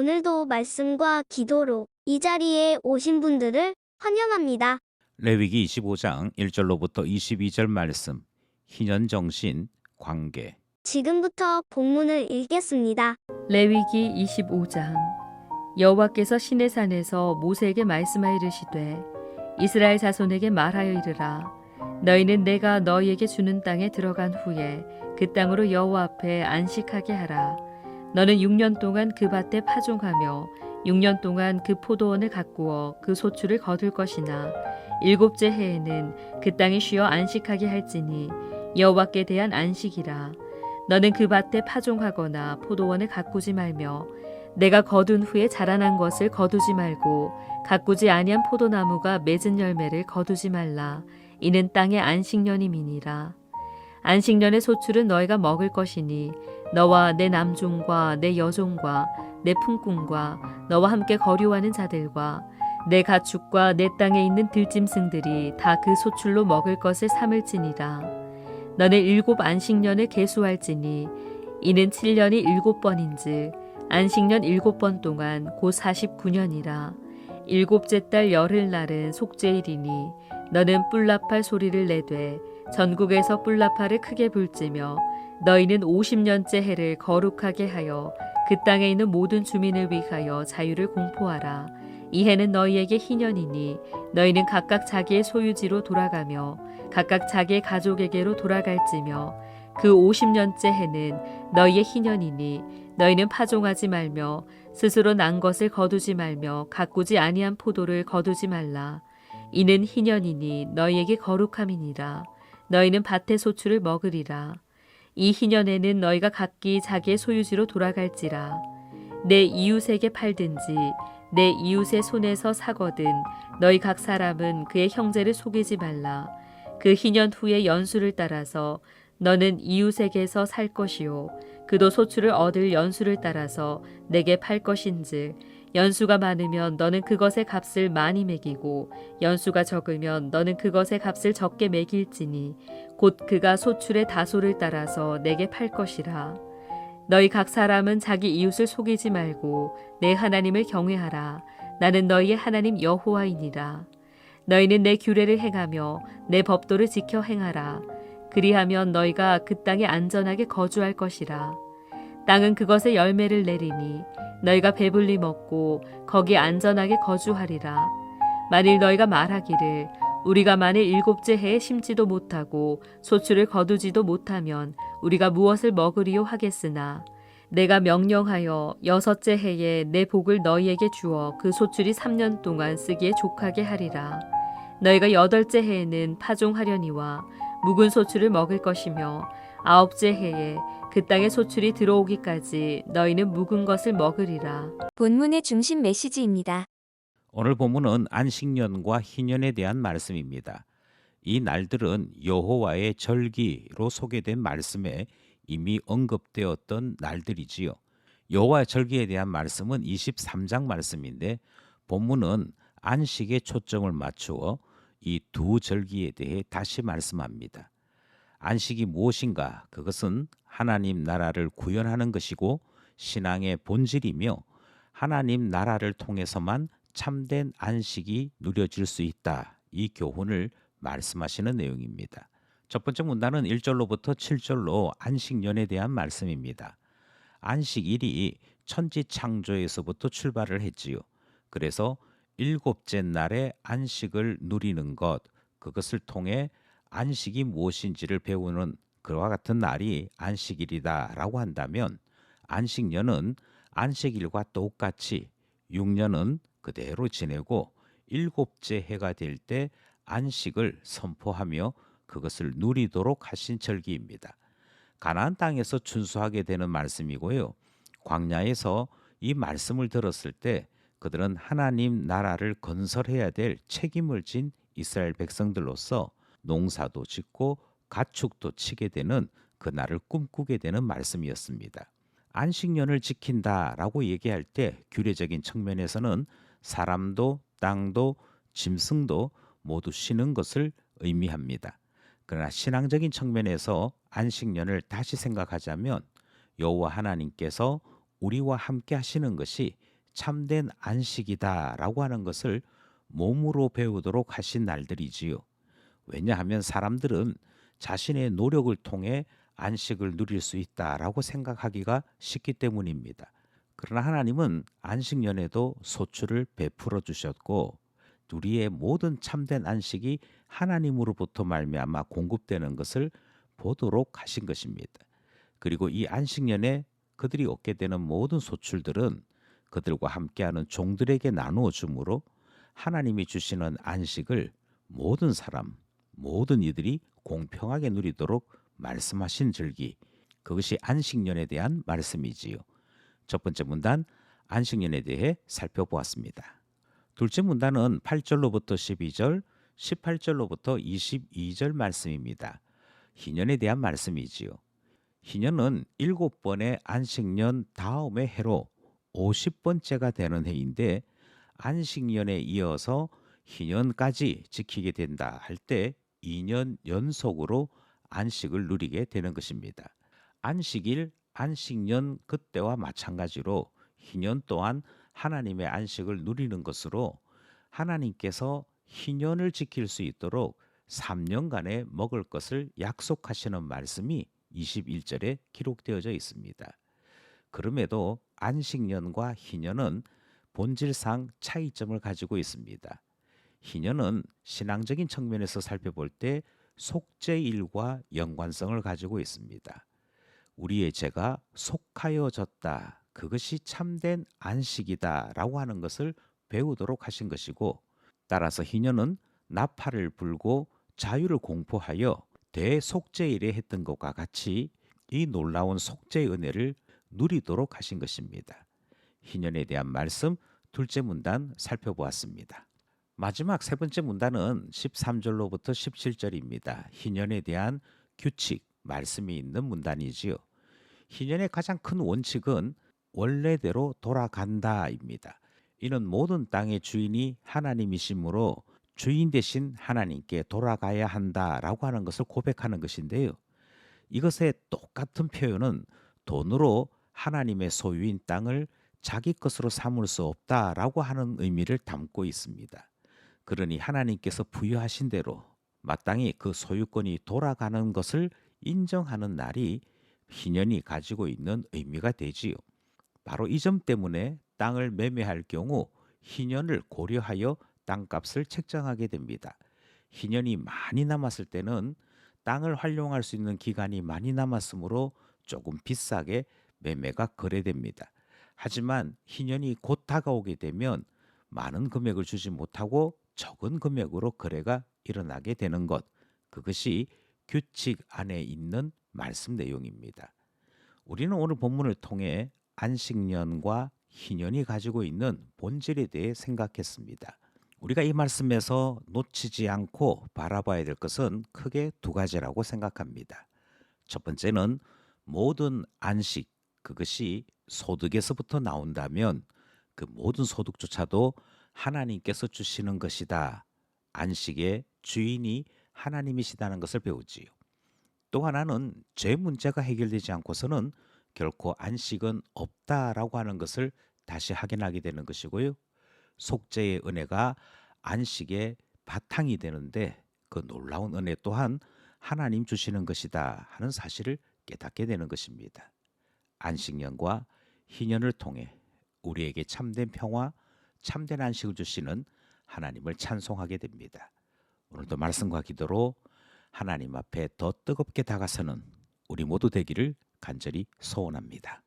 오늘도 말씀과 기도로 이 자리에 오신 분들을 환영합니다. 레위기 25장 1절로부터 22절 말씀 희년 정신 관계 지금부터 본문을 읽겠습니다. 레위기 25장 여호와께서 시내산에서 모세에게 말씀하여 이르시되 이스라엘 자손에게 말하여 이르라 너희는 내가 너희에게 주는 땅에 들어간 후에 그 땅으로 여호와 앞에 안식하게 하라 너는 6년 동안 그 밭에 파종하며 6년 동안 그 포도원을 가꾸어 그 소출을 거둘 것이나 일곱째 해에는 그 땅이 쉬어 안식하게 할지니 여호와께 대한 안식이라. 너는 그 밭에 파종하거나 포도원을 가꾸지 말며 내가 거둔 후에 자라난 것을 거두지 말고 가꾸지 아니한 포도나무가 맺은 열매를 거두지 말라. 이는 땅의 안식년임이니라. 안식년의 소출은 너희가 먹을 것이니 너와 내 남종과 내 여종과 내 품꾼과 너와 함께 거류하는 자들과 내 가축과 내 땅에 있는 들짐승들이 다 그 소출로 먹을 것을 삼을지니라. 너는 일곱 안식년을 계수할지니 이는 7년이 일곱 번인즉 안식년 일곱 번 동안 곧 49년이라. 일곱째 달 열흘 날은 속죄일이니 너는 뿔나팔 소리를 내되 전국에서 뿔나팔을 크게 불지며 너희는 50년째 해를 거룩하게 하여 그 땅에 있는 모든 주민을 위하여 자유를 공포하라. 이 해는 너희에게 희년이니 너희는 각각 자기의 소유지로 돌아가며 각각 자기의 가족에게로 돌아갈지며 그 50년째 해는 너희의 희년이니 너희는 파종하지 말며 스스로 난 것을 거두지 말며 가꾸지 아니한 포도를 거두지 말라. 이는 희년이니 너희에게 거룩함이니라. 너희는 밭의 소출을 먹으리라 이 희년에는 너희가 각기 자기의 소유지로 돌아갈지라. 내 이웃에게 팔든지 내 이웃의 손에서 사거든 너희 각 사람은 그의 형제를 속이지 말라. 그 희년 후의 연수를 따라서 너는 이웃에게서 살 것이요. 그도 소출을 얻을 연수를 따라서 내게 팔 것인즉 연수가 많으면 너는 그것의 값을 많이 매기고 연수가 적으면 너는 그것의 값을 적게 매길지니 곧 그가 소출의 다소를 따라서 내게 팔 것이라 너희 각 사람은 자기 이웃을 속이지 말고 내 하나님을 경외하라 나는 너희의 하나님 여호와이니라 너희는 내 규례를 행하며 내 법도를 지켜 행하라. 그리하면 너희가 그 땅에 안전하게 거주할 것이라. 땅은 그것의 열매를 내리니 너희가 배불리 먹고 거기 안전하게 거주하리라. 만일 너희가 말하기를 우리가 만일 일곱째 해에 심지도 못하고 소출을 거두지도 못하면 우리가 무엇을 먹으리요 하겠으나 내가 명령하여 여섯째 해에 내 복을 너희에게 주어 그 소출이 3년 동안 쓰기에 족하게 하리라. 너희가 여덟째 해에는 파종하려니와 묵은 소출을 먹을 것이며 아홉째 해에 그 땅에 소출이 들어오기까지 너희는 묵은 것을 먹으리라. 본문의 중심 메시지입니다. 오늘 본문은 안식년과 희년에 대한 말씀입니다. 이 날들은 여호와의 절기로 소개된 말씀에 이미 언급되었던 날들이지요. 여호와의 절기에 대한 말씀은 23장 말씀인데 본문은 안식에 초점을 맞추어 이 두 절기에 대해 다시 말씀합니다. 안식이 무엇인가? 그것은 하나님 나라를 구현하는 것이고 신앙의 본질이며 하나님 나라를 통해서만 참된 안식이 누려질 수 있다. 이 교훈을 말씀하시는 내용입니다. 첫 번째 문단은 1절로부터 7절로 안식년에 대한 말씀입니다. 안식일이 천지 창조에서부터 출발을 했지요. 그래서 일곱째 날에 안식을 누리는 것, 그것을 통해 안식이 무엇인지를 배우는 그와 같은 날이 안식일이다라고 한다면 안식년은 안식일과 똑같이 6년은 그대로 지내고 일곱째 해가 될 때 안식을 선포하며 그것을 누리도록 하신 절기입니다. 가나안 땅에서 준수하게 되는 말씀이고요. 광야에서 이 말씀을 들었을 때 그들은 하나님 나라를 건설해야 될 책임을 진 이스라엘 백성들로서 농사도 짓고 가축도 치게 되는 그날을 꿈꾸게 되는 말씀이었습니다. 안식년을 지킨다라고 얘기할 때 규례적인 측면에서는 사람도 땅도 짐승도 모두 쉬는 것을 의미합니다. 그러나 신앙적인 측면에서 안식년을 다시 생각하자면 여호와 하나님께서 우리와 함께 하시는 것이 참된 안식이다라고 하는 것을 몸으로 배우도록 하신 날들이지요. 왜냐하면 사람들은 자신의 노력을 통해 안식을 누릴 수 있다라고 생각하기가 쉽기 때문입니다. 그러나 하나님은 안식년에도 소출을 베풀어 주셨고 우리의 모든 참된 안식이 하나님으로부터 말미암아 공급되는 것을 보도록 하신 것입니다. 그리고 이 안식년에 그들이 얻게 되는 모든 소출들은 그들과 함께하는 종들에게 나누어 주므로 하나님이 주시는 안식을 모든 사람, 모든 이들이 공평하게 누리도록 말씀하신 줄기. 그것이 안식년에 대한 말씀이지요. 첫 번째 문단 안식년에 대해 살펴보았습니다. 둘째 문단은 8절로부터 12절, 18절로부터 22절 말씀입니다. 희년에 대한 말씀이지요. 희년은 일곱 번의 안식년 다음의 해로 50번째가 되는 해인데 안식년에 이어서 희년까지 지키게 된다 할 때 2년 연속으로 안식을 누리게 되는 것입니다. 안식일, 안식년 그때와 마찬가지로 희년 또한 하나님의 안식을 누리는 것으로 하나님께서 희년을 지킬 수 있도록 3년간의 먹을 것을 약속하시는 말씀이 21절에 기록되어져 있습니다. 그럼에도 안식년과 희년은 본질상 차이점을 가지고 있습니다. 희년은 신앙적인 측면에서 살펴볼 때 속죄일과 연관성을 가지고 있습니다. 우리의 죄가 속하여졌다. 그것이 참된 안식이다라고 하는 것을 배우도록 하신 것이고 따라서 희년은 나팔을 불고 자유를 공포하여 대속죄일에 했던 것과 같이 이 놀라운 속죄의 은혜를 누리도록 하신 것입니다. 희년에 대한 말씀 둘째 문단 살펴보았습니다. 마지막 세 번째 문단은 13절로부터 17절입니다. 희년에 대한 규칙 말씀이 있는 문단이지요. 희년의 가장 큰 원칙은 원래대로 돌아간다입니다. 이는 모든 땅의 주인이 하나님이시므로 주인 대신 하나님께 돌아가야 한다라고 하는 것을 고백하는 것인데요. 이것의 똑같은 표현은 돈으로 하나님의 소유인 땅을 자기 것으로 삼을 수 없다라고 하는 의미를 담고 있습니다. 그러니 하나님께서 부여하신 대로 마땅히 그 소유권이 돌아가는 것을 인정하는 날이 희년이 가지고 있는 의미가 되지요. 바로 이 점 때문에 땅을 매매할 경우 희년을 고려하여 땅값을 책정하게 됩니다. 희년이 많이 남았을 때는 땅을 활용할 수 있는 기간이 많이 남았으므로 조금 비싸게 매매가 거래됩니다. 하지만 희년이 곧 다가오게 되면 많은 금액을 주지 못하고 적은 금액으로 거래가 일어나게 되는 것. 그것이 규칙 안에 있는 말씀 내용입니다. 우리는 오늘 본문을 통해 안식년과 희년이 가지고 있는 본질에 대해 생각했습니다. 우리가 이 말씀에서 놓치지 않고 바라봐야 될 것은 크게 두 가지라고 생각합니다. 첫 번째는 모든 안식, 그것이 소득에서부터 나온다면 그 모든 소득조차도 하나님께서 주시는 것이다. 안식의 주인이 하나님이시다는 것을 배우지요. 또 하나는 죄 문제가 해결되지 않고서는 결코 안식은 없다라고 하는 것을 다시 확인하게 되는 것이고요. 속죄의 은혜가 안식의 바탕이 되는데 그 놀라운 은혜 또한 하나님 주시는 것이다 하는 사실을 깨닫게 되는 것입니다. 안식년과 희년을 통해 우리에게 참된 평화, 참된 안식을 주시는 하나님을 찬송하게 됩니다. 오늘도 말씀과 기도로 하나님 앞에 더 뜨겁게 다가서는 우리 모두 되기를 간절히 소원합니다.